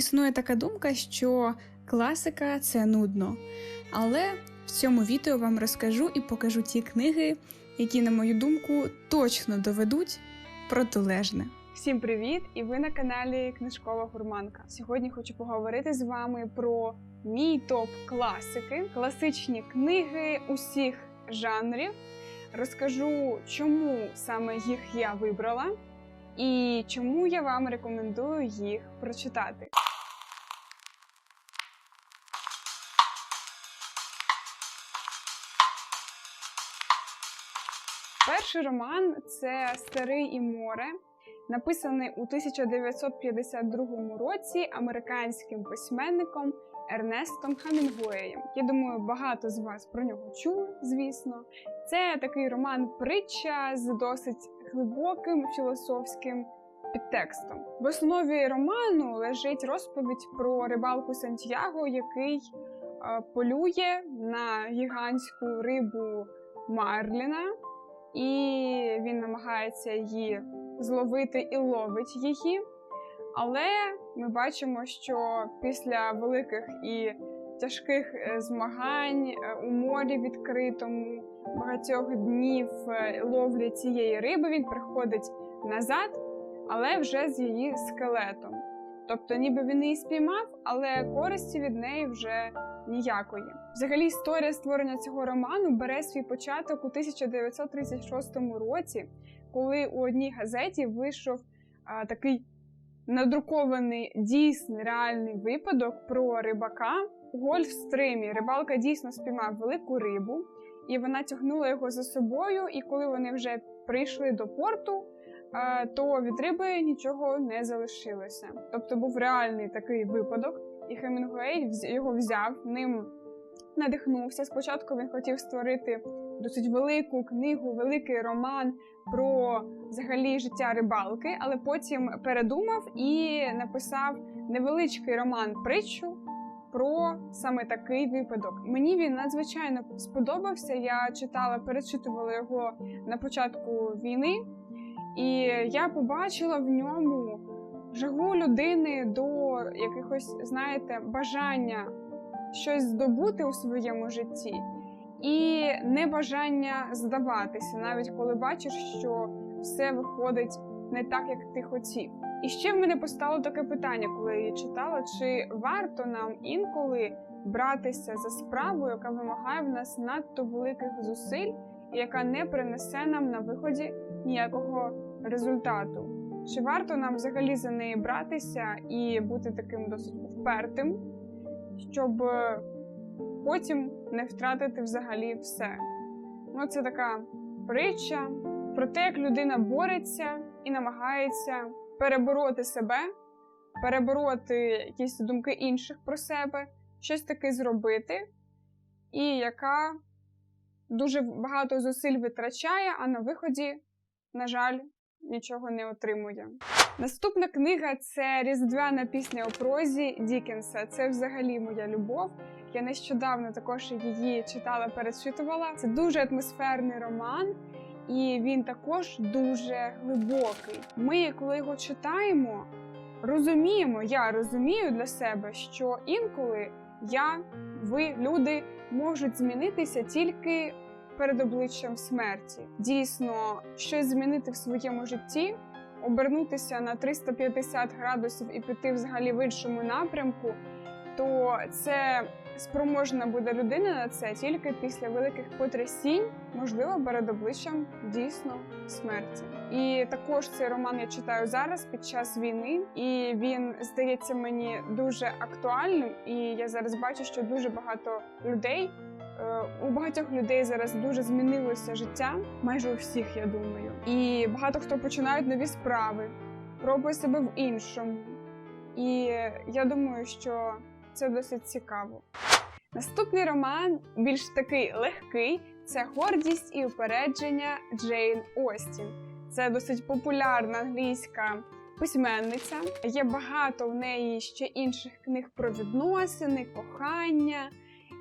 Існує така думка, що класика це нудно. Але в цьому відео вам розкажу і покажу ті книги, які, на мою думку, точно доведуть протилежне. Всім привіт! І ви на каналі Книжкова Гурманка. Сьогодні хочу поговорити з вами про мій топ класики, класичні книги усіх жанрів. Розкажу, чому саме їх я вибрала і чому я вам рекомендую їх прочитати. Перший роман це Старий і море, написаний у 1952 році американським письменником Ернестом Хамінгуеєм. Я думаю, багато з вас про нього чули, звісно. Це такий роман притча з досить глибоким філософським підтекстом. В основі роману лежить розповідь про рибалку Сантьяго, який е, полює на гігантську рибу Марліна, і він намагається її зловити і ловить її. Але ми бачимо, що після великих і тяжких е, змагань е, у морі відкритому багатьох днів е, ловлі цієї риби він приходить назад, але вже з її скелетом. Тобто, ніби він її спіймав, але користі від неї вже ніякої. Взагалі, історія створення цього роману бере свій початок у 1936 році, коли у одній газеті вийшов а, такий надрукований дійсний реальний випадок про рибака у гольфстримі. Рибалка дійсно спіймав велику рибу, і вона тягнула його за собою. І коли вони вже прийшли до порту, то від риби нічого не залишилося. Тобто був реальний такий випадок, і Хемінгуей його взяв ним. Надихнувся. Спочатку він хотів створити досить велику книгу, великий роман про взагалі життя рибалки, але потім передумав і написав невеличкий роман притчу про саме такий випадок. Мені він надзвичайно сподобався. Я читала, перечитувала його на початку війни, і я побачила в ньому жагу людини до якихось, знаєте, бажання щось здобути у своєму житті, і небажання здаватися, навіть коли бачиш, що все виходить не так, як ти хотів. І ще в мене постало таке питання, коли я її читала: чи варто нам інколи братися за справу, яка вимагає в нас надто великих зусиль, яка не принесе нам на виході ніякого результату? Чи варто нам взагалі за неї братися і бути таким досить впертим? щоб е, потім не втратити взагалі все. Ну, це така притча про те, як людина бореться і намагається перебороти себе, перебороти якісь думки інших про себе, щось таке зробити, і яка дуже багато зусиль витрачає, а на виході, на жаль, нічого не отримує. Наступна книга це Різдвяна пісня у прозі Дікенса. Це взагалі моя любов. Я нещодавно також її читала, перечитувала. Це дуже атмосферний роман, і він також дуже глибокий. Ми, коли його читаємо, розуміємо, я розумію для себе, що інколи я, ви, люди можуть змінитися тільки перед обличчям смерті. Дійсно, щось змінити в своєму житті обернутися на 350 градусів і піти взагалі в іншому напрямку, то це спроможна буде людина на це тільки після великих потрясінь, можливо, перед обличчям дійсно смерті. І також цей роман я читаю зараз під час війни, і він здається мені дуже актуальним. І я зараз бачу, що дуже багато людей. Е, У багатьох людей зараз дуже змінилося життя, майже у всіх, я думаю. І багато хто починають нові справи, пробує себе в іншому. І я думаю, що це досить цікаво. Наступний роман більш такий легкий це гордість і упередження Джейн Остін. Це досить популярна англійська письменниця. Є багато в неї ще інших книг про відносини, кохання.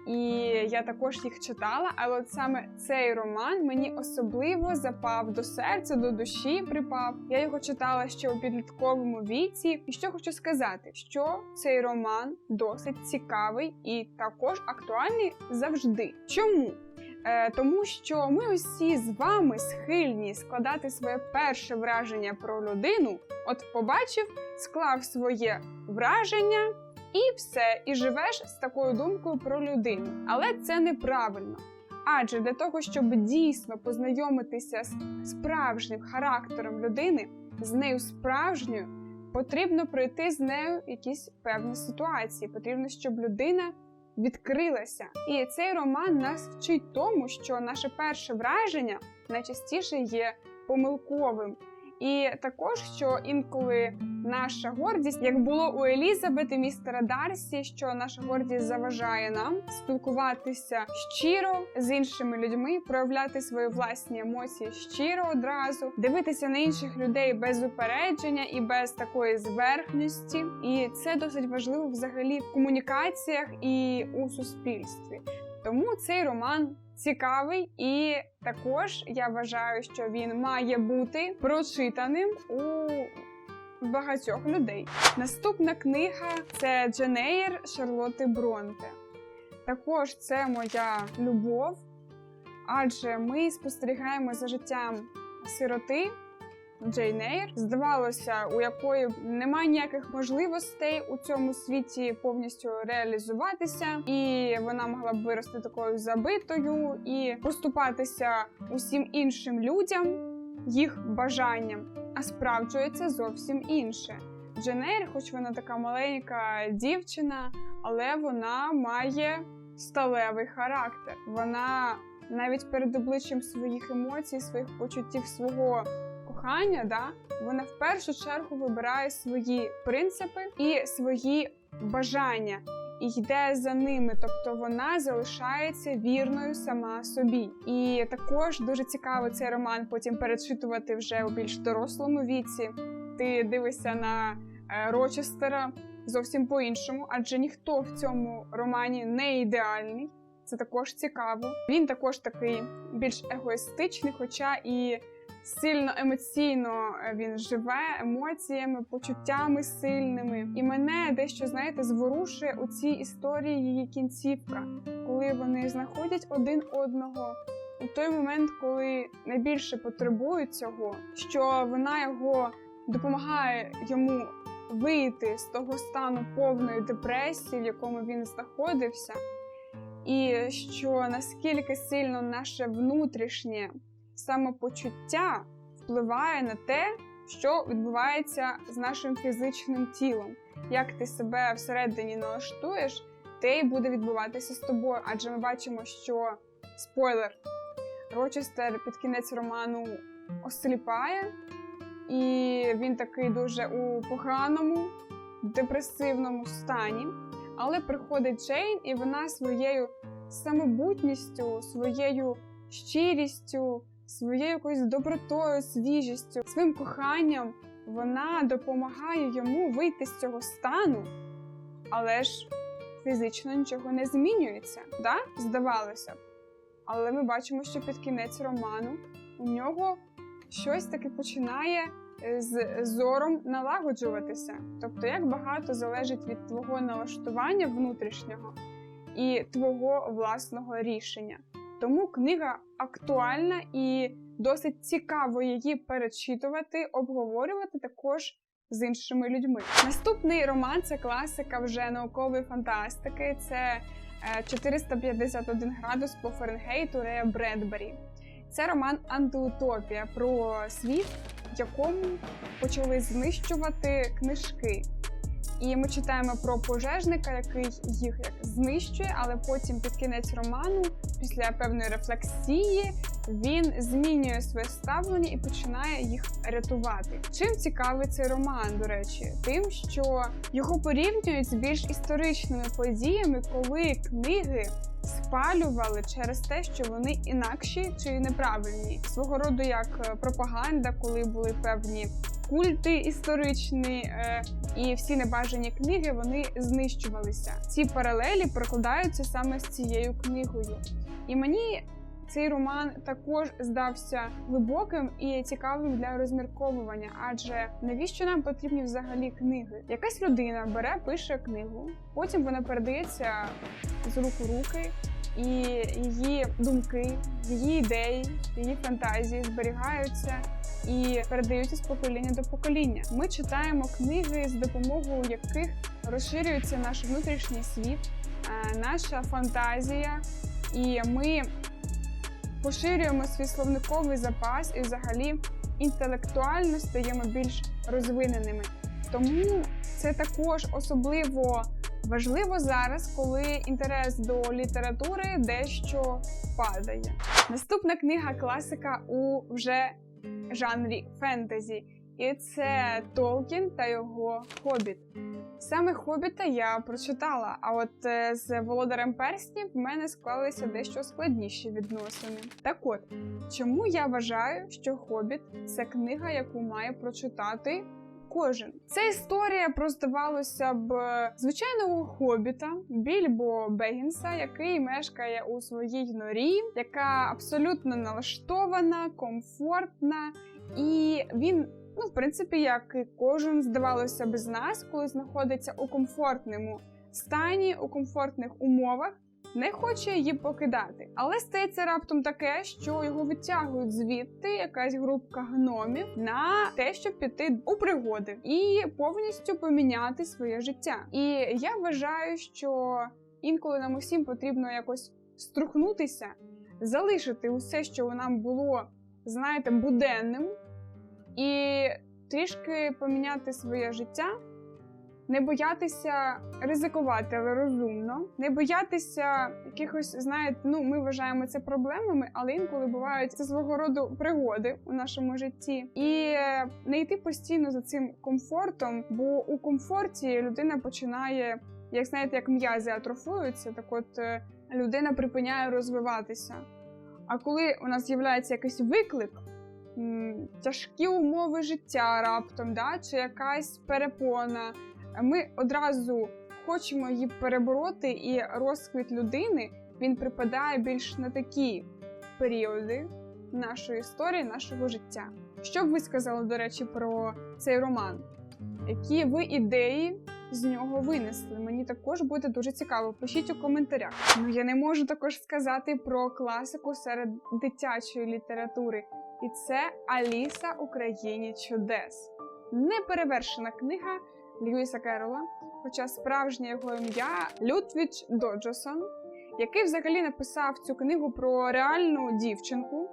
І я також їх читала, але от саме цей роман мені особливо запав до серця, до душі припав. Я його читала ще у підлітковому віці. І що хочу сказати, що цей роман досить цікавий і також актуальний завжди. Чому? Е, тому що ми усі з вами схильні складати своє перше враження про людину. От побачив, склав своє враження. І все, і живеш з такою думкою про людину. Але це неправильно. Адже для того, щоб дійсно познайомитися з справжнім характером людини, з нею справжньою, потрібно пройти з нею якісь певні ситуації. Потрібно, щоб людина відкрилася. І цей роман нас вчить тому, що наше перше враження найчастіше є помилковим. І також, що інколи наша гордість, як було у Елізабет і містера Дарсі, що наша гордість заважає нам спілкуватися щиро з іншими людьми, проявляти свої власні емоції щиро одразу, дивитися на інших людей без упередження і без такої зверхності. І це досить важливо взагалі в комунікаціях і у суспільстві. Тому цей роман цікавий, і також я вважаю, що він має бути прочитаним у багатьох людей. Наступна книга це Дженеєр Шарлоти Бронте. Також це моя любов, адже ми спостерігаємо за життям сироти. Джейн Ейр. здавалося, у якої немає ніяких можливостей у цьому світі повністю реалізуватися, і вона могла б вирости такою забитою і поступатися усім іншим людям, їх бажанням, а справджується зовсім інше. Джейн Ейр, хоч вона така маленька дівчина, але вона має сталевий характер. Вона навіть перед обличчям своїх емоцій, своїх почуттів свого кохання, да, вона в першу чергу вибирає свої принципи і свої бажання і йде за ними, тобто вона залишається вірною сама собі. І також дуже цікаво цей роман потім перечитувати вже у більш дорослому віці. Ти дивишся на е, Рочестера зовсім по-іншому, адже ніхто в цьому романі не ідеальний. Це також цікаво. Він також такий більш егоїстичний, хоча і сильно емоційно е, він живе емоціями, почуттями сильними. І мене дещо знаєте зворушує у цій історії її кінцівка, коли вони знаходять один одного. У той момент, коли найбільше потребують цього, що вона його допомагає йому вийти з того стану повної депресії, в якому він знаходився, і що наскільки сильно наше внутрішнє самопочуття впливає на те, що відбувається з нашим фізичним тілом. Як ти себе всередині налаштуєш, те й буде відбуватися з тобою. Адже ми бачимо, що спойлер, Рочестер під кінець роману осліпає, і він такий дуже у поганому, депресивному стані. Але приходить Джейн, і вона своєю самобутністю, своєю щирістю, своєю якоюсь добротою, свіжістю, своїм коханням вона допомагає йому вийти з цього стану, але ж фізично нічого не змінюється, да? здавалося б. Але ми бачимо, що під кінець роману у нього щось таке починає е, з зором налагоджуватися. Тобто, як багато залежить від твого налаштування внутрішнього і твого власного рішення. Тому книга актуальна і досить цікаво її перечитувати, обговорювати також з іншими людьми. Наступний роман це класика вже наукової фантастики. Це 451 градус по Фаренгейту Рея Бредбері. Це роман Антиутопія про світ, в якому почали знищувати книжки. І ми читаємо про пожежника, який їх знищує, але потім під кінець роману, після певної рефлексії, він змінює своє ставлення і починає їх рятувати. Чим цікавий цей роман, до речі, тим, що його порівнюють з більш історичними подіями, коли книги спалювали через те, що вони інакші чи неправильні, свого роду як пропаганда, коли були певні культи історичні е, і всі небажані книги вони знищувалися. Ці паралелі прокладаються саме з цією книгою. І мені цей роман також здався глибоким і цікавим для розмірковування. Адже навіщо нам потрібні взагалі книги? Якась людина бере, пише книгу, потім вона передається з рук у руки, і її думки, її ідеї, її фантазії зберігаються і передаються з покоління до покоління. Ми читаємо книги, з допомогою яких розширюється наш внутрішній світ, е, наша фантазія, і ми поширюємо свій словниковий запас і взагалі інтелектуально стаємо більш розвиненими. Тому це також особливо важливо зараз, коли інтерес до літератури дещо падає. Наступна книга класика у вже жанрі фентезі, і це Толкін та його Хобіт. Саме Хобіта я прочитала, а от е, з Володарем Перснів в мене склалися дещо складніші відносини. Так от, чому я вважаю, що Хобіт це книга, яку має прочитати кожен? Це історія про здавалося б звичайного хобіта Більбо Бегінса, який мешкає у своїй норі, яка абсолютно налаштована, комфортна, і він. Ну, в принципі, як і кожен здавалося б з нас, коли знаходиться у комфортному стані, у комфортних умовах, не хоче її покидати. Але стається раптом таке, що його витягують звідти якась групка гномів на те, щоб піти у пригоди і повністю поміняти своє життя. І я вважаю, що інколи нам усім потрібно якось струхнутися, залишити усе, що нам було, знаєте, буденним. І трішки поміняти своє життя, не боятися ризикувати, але розумно, не боятися якихось, знаєте, ну ми вважаємо це проблемами, але інколи бувають це свого роду пригоди у нашому житті, і не йти постійно за цим комфортом, бо у комфорті людина починає, як знаєте, як м'язи атрофуються, так от е, людина припиняє розвиватися. А коли у нас з'являється якийсь виклик тяжкі умови життя раптом, да, чи якась перепона. Ми одразу хочемо її перебороти, і розквіт людини він припадає більш на такі періоди нашої історії, нашого життя. Що б ви сказали, до речі, про цей роман? Які ви ідеї з нього винесли? Мені також буде дуже цікаво. Пишіть у коментарях. Ну я не можу також сказати про класику серед дитячої літератури. І це Аліса у країні чудес. Неперевершена книга Льюіса Керола, хоча справжнє його ім'я Лютвіч Доджосон, який взагалі написав цю книгу про реальну дівчинку,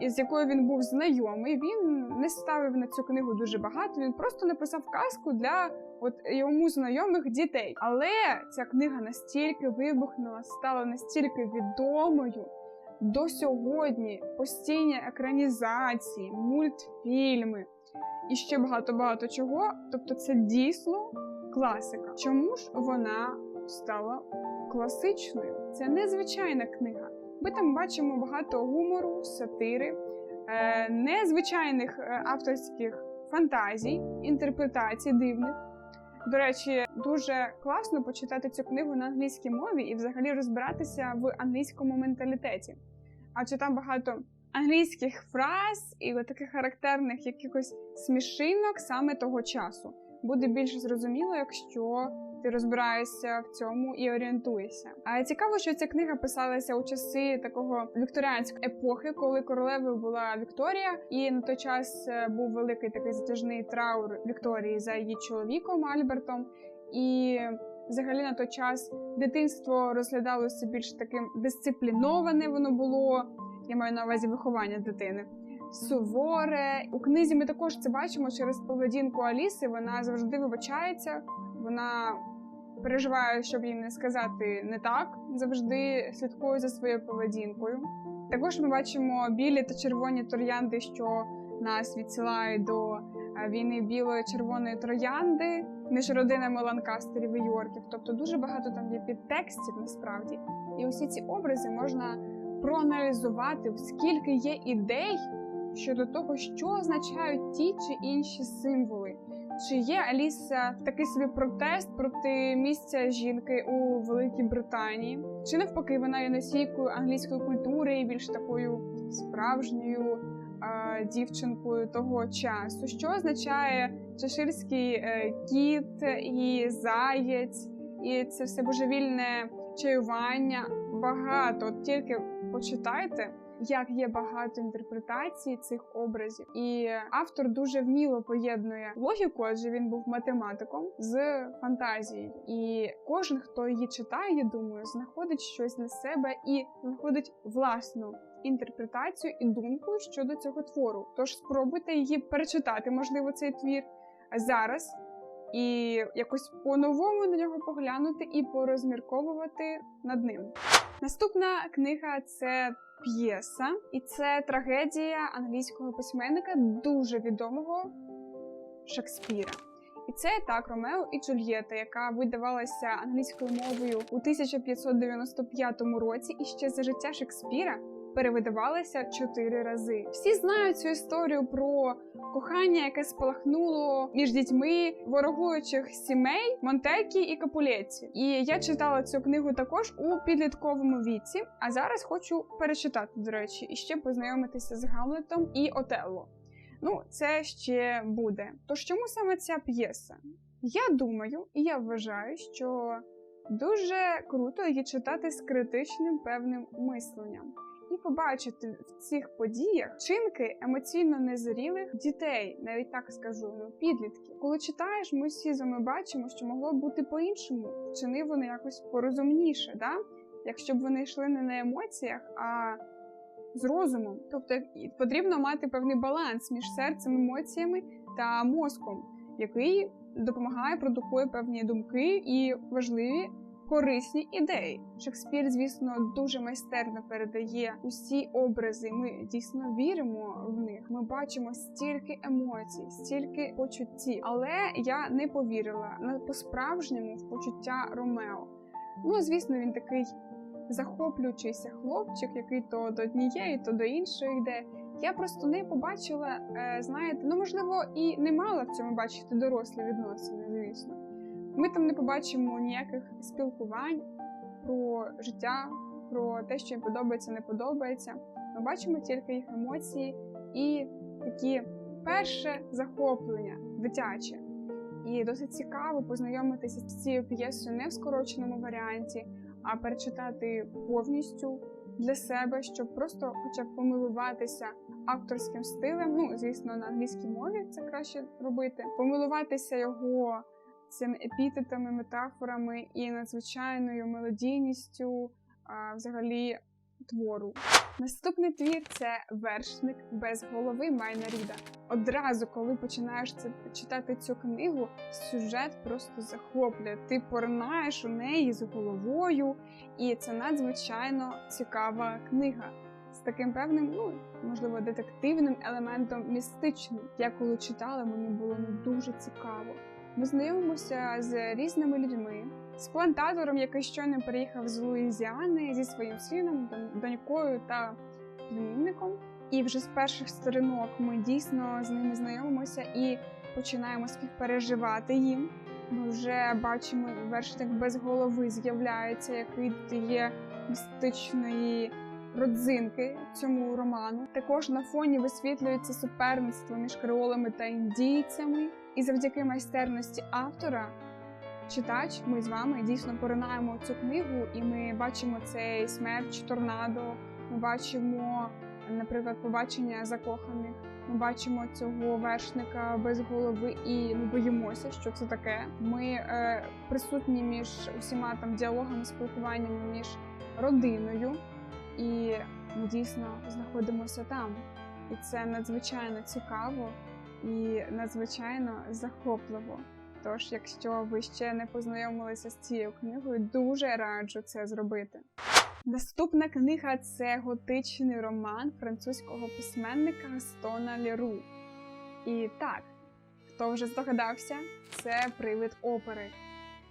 із якою він був знайомий. Він не ставив на цю книгу дуже багато. Він просто написав казку для от йому знайомих дітей. Але ця книга настільки вибухнула, стала настільки відомою до сьогодні постійні екранізації, мультфільми і ще багато-багато чого. Тобто, це дійсно класика. Чому ж вона стала класичною? Це незвичайна книга. Ми там бачимо багато гумору, сатири, е, незвичайних е, авторських фантазій, інтерпретацій дивних. До речі, дуже класно почитати цю книгу на англійській мові і взагалі розбиратися в англійському менталітеті адже там багато англійських фраз і таких характерних якихось смішинок саме того часу. Буде більш зрозуміло, якщо ти розбираєшся в цьому і орієнтуєшся. А цікаво, що ця книга писалася у часи такого вікторіанської епохи, коли королевою була Вікторія, і на той час е, був великий такий затяжний траур Вікторії за її чоловіком Альбертом. І взагалі на той час дитинство розглядалося більш таким дисципліноване. Воно було. Я маю на увазі виховання дитини. Суворе у книзі ми також це бачимо через поведінку Аліси. Вона завжди вибачається, вона переживає, щоб їй не сказати не так, завжди слідкує за своєю поведінкою. Також ми бачимо білі та червоні троянди, що нас відсилають до е, війни білої червоної троянди між родинами Ланкастерів і Йорків. Тобто дуже багато там є підтекстів насправді. І усі ці образи можна проаналізувати, скільки є ідей щодо того, що означають ті чи інші символи. Чи є Аліса такий собі протест проти місця жінки у Великій Британії? Чи навпаки вона є носійкою англійської культури і більш такою справжньою е, дівчинкою того часу? Що означає чеширський е, кіт і заєць, і це все божевільне чаювання? Багато От тільки почитайте як є багато інтерпретацій цих образів, і автор дуже вміло поєднує логіку, адже він був математиком з фантазією. І кожен, хто її читає, я думаю, знаходить щось для себе і знаходить власну інтерпретацію і думку щодо цього твору. Тож спробуйте її перечитати, можливо, цей твір зараз. І якось по-новому на нього поглянути і порозмірковувати над ним. Наступна книга це п'єса, і це трагедія англійського письменника, дуже відомого Шекспіра. І це так Ромео і Джульєта, яка видавалася англійською мовою у 1595 році, і ще за життя Шекспіра перевидавалася чотири рази. Всі знають цю історію про кохання, яке спалахнуло між дітьми ворогуючих сімей Монтекі і Капулетті. І я читала цю книгу також у підлітковому віці. А зараз хочу перечитати, до речі, і ще познайомитися з Гамлетом і Отелло. Ну, це ще буде. Тож чому саме ця п'єса? Я думаю, і я вважаю, що дуже круто її читати з критичним певним мисленням і побачити в цих подіях чинки емоційно незрілих дітей, навіть так скажу, ну підлітків. Коли читаєш, ми всі з вами бачимо, що могло б бути по-іншому. Вчинив вони якось порозумніше, да? якщо б вони йшли не на емоціях, а з розумом. Тобто потрібно мати певний баланс між серцем, емоціями та мозком, який допомагає продукує певні думки і важливі корисні ідеї. Шекспір, звісно, дуже майстерно передає усі образи. Ми дійсно віримо в них. Ми бачимо стільки емоцій, стільки почуттів. Але я не повірила на по-справжньому в почуття Ромео. Ну, звісно, він такий захоплюючийся хлопчик, який то до однієї, то до іншої йде. Я просто не побачила, е, знаєте, ну можливо, і не мала в цьому бачити дорослі відносини, звісно. Ми там не побачимо ніяких спілкувань про життя, про те, що їм подобається, не подобається. Ми бачимо тільки їх емоції і такі перше захоплення дитяче. І досить цікаво познайомитися з цією п'єсою не в скороченому варіанті, а перечитати повністю для себе, щоб просто хоча б помилуватися авторським стилем. Ну, звісно, на англійській мові це краще робити, помилуватися його цими епітетами, метафорами і надзвичайною мелодійністю а, взагалі твору. Наступний твір це вершник без голови Майна Ріда. Одразу, коли починаєш це читати цю книгу, сюжет просто захоплює. Ти поринаєш у неї з головою, і це надзвичайно цікава книга. З таким певним, ну можливо, детективним елементом містичним. Я коли читала, мені було ну, дуже цікаво. Ми знайомимося з різними людьми, з плантатором, який щойно приїхав з Луїзіани зі своїм сином, донькою та племінником. І вже з перших сторінок ми дійсно з ними знайомимося і починаємо співпереживати їм. Ми вже бачимо вершник без голови з'являється, який додає містичної родзинки цьому роману. Також на фоні висвітлюється суперництво між креолами та індійцями. І завдяки майстерності автора, читач, ми з вами дійсно поринаємо цю книгу, і ми бачимо цей смерч торнадо. Ми бачимо, наприклад, побачення закоханих. Ми бачимо цього вершника без голови, і ми боїмося, що це таке. Ми е, присутні між усіма там діалогами, спілкуваннями між родиною, і ми дійсно знаходимося там. І це надзвичайно цікаво і надзвичайно захопливо. Тож, якщо ви ще не познайомилися з цією книгою, дуже раджу це зробити. Наступна книга це готичний роман французького письменника Гастона Леру. І так, хто вже здогадався, це привид опери.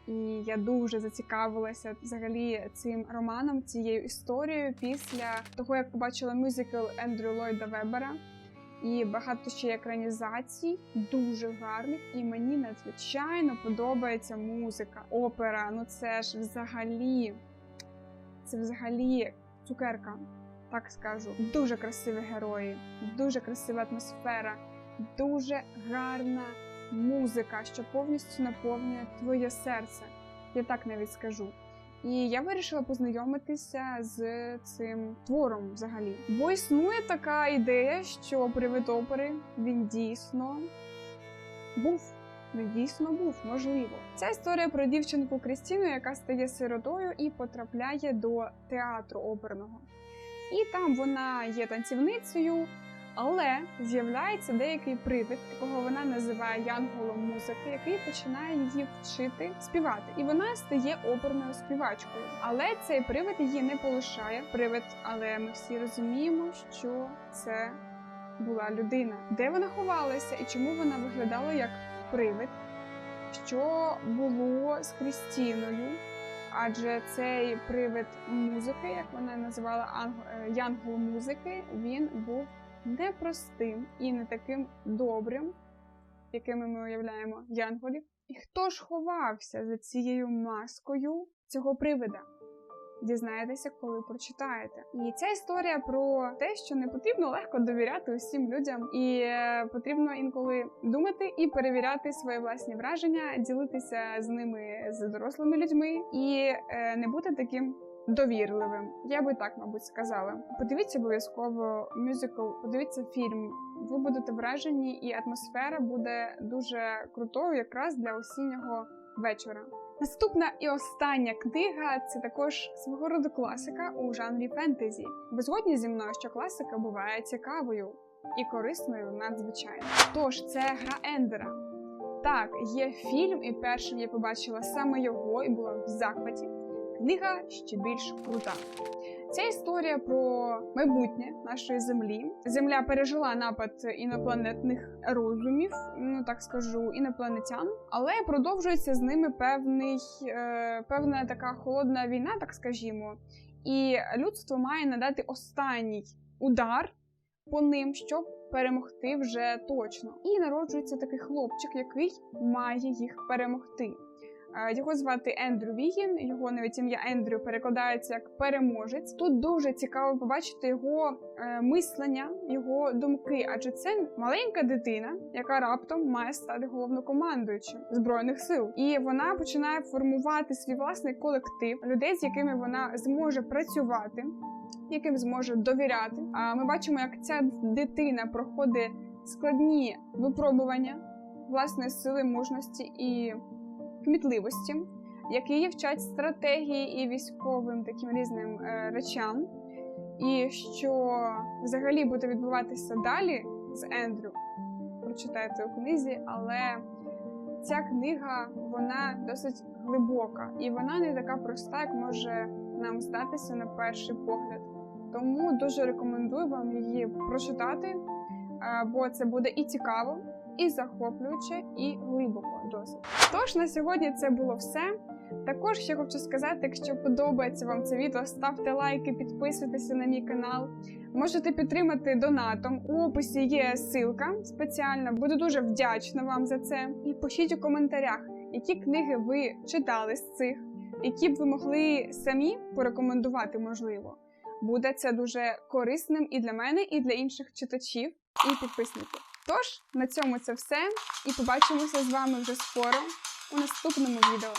І я дуже зацікавилася взагалі цим романом, цією історією після того, як побачила мюзикл Ендрю Ллойда Вебера. і багато ще екранізацій, дуже гарних. І мені надзвичайно подобається музика. Опера. Ну це ж взагалі, це взагалі цукерка. Так скажу, дуже красиві герої, дуже красива атмосфера, дуже гарна музика, що повністю наповнює твоє серце. Я так навіть скажу. І я вирішила познайомитися з цим твором взагалі. Бо існує така ідея, що привид опери він дійсно був. Він дійсно був, можливо. Ця історія про дівчинку Крістіну, яка стає сиротою і потрапляє до театру оперного. І там вона є танцівницею, але з'являється деякий привид, якого вона називає янголом музики, який починає її вчити співати. І вона стає оперною співачкою. Але цей привид її не полишає. Привид, але ми всі розуміємо, що це була людина. Де вона ховалася і чому вона виглядала як привид? Що було з Крістіною? Адже цей привид музики, як вона називала е, янгол музики, він був непростим і не таким добрим, якими ми уявляємо янголів. І хто ж ховався за цією маскою цього привида? Дізнаєтеся, коли прочитаєте. І ця історія про те, що не потрібно легко довіряти усім людям, і е, потрібно інколи думати і перевіряти свої власні враження, ділитися з ними з дорослими людьми і е, не бути таким довірливим. Я би так, мабуть, сказала. Подивіться обов'язково мюзикл, подивіться фільм. Ви будете вражені, і атмосфера буде дуже крутою, якраз для осіннього вечора. Наступна і остання книга це також свого роду класика у жанрі фентезі. Ви згодні зі мною, що класика буває цікавою і корисною надзвичайно. Тож це гра Ендера. Так, є фільм, і першим я побачила саме його і була в захваті. Книга ще більш крута. Ця історія про майбутнє нашої землі. Земля пережила напад інопланетних розумів, ну так скажу, інопланетян, але продовжується з ними певний, е, певна така холодна війна, так скажімо. І людство має надати останній удар по ним, щоб перемогти вже точно. І народжується такий хлопчик, який має їх перемогти. Його звати Ендрю Вігін, його навіть ім'я Ендрю перекладається як переможець. Тут дуже цікаво побачити його е, мислення, його думки, адже це маленька дитина, яка раптом має стати головнокомандуючим збройних сил, і вона починає формувати свій власний колектив людей, з якими вона зможе працювати, яким зможе довіряти. А ми бачимо, як ця дитина проходить складні випробування власної сили, мужності і кмітливості, які вчать стратегії і військовим таким різним е, речам. І що взагалі буде відбуватися далі з Ендрю, прочитайте у книзі, але ця книга вона досить глибока і вона не така проста, як може нам здатися на перший погляд. Тому дуже рекомендую вам її прочитати, е, бо це буде і цікаво, і захоплююче, і глибоко досить. Тож на сьогодні це було все. Також ще хочу сказати, якщо подобається вам це відео, ставте лайки, підписуйтеся на мій канал. Можете підтримати донатом. У описі є ссылка спеціальна. Буду дуже вдячна вам за це. І пишіть у коментарях, які книги ви читали з цих, які б ви могли самі порекомендувати, можливо. Буде це дуже корисним і для мене, і для інших читачів і підписників. Тож на цьому це все, і побачимося з вами вже скоро у наступному відео.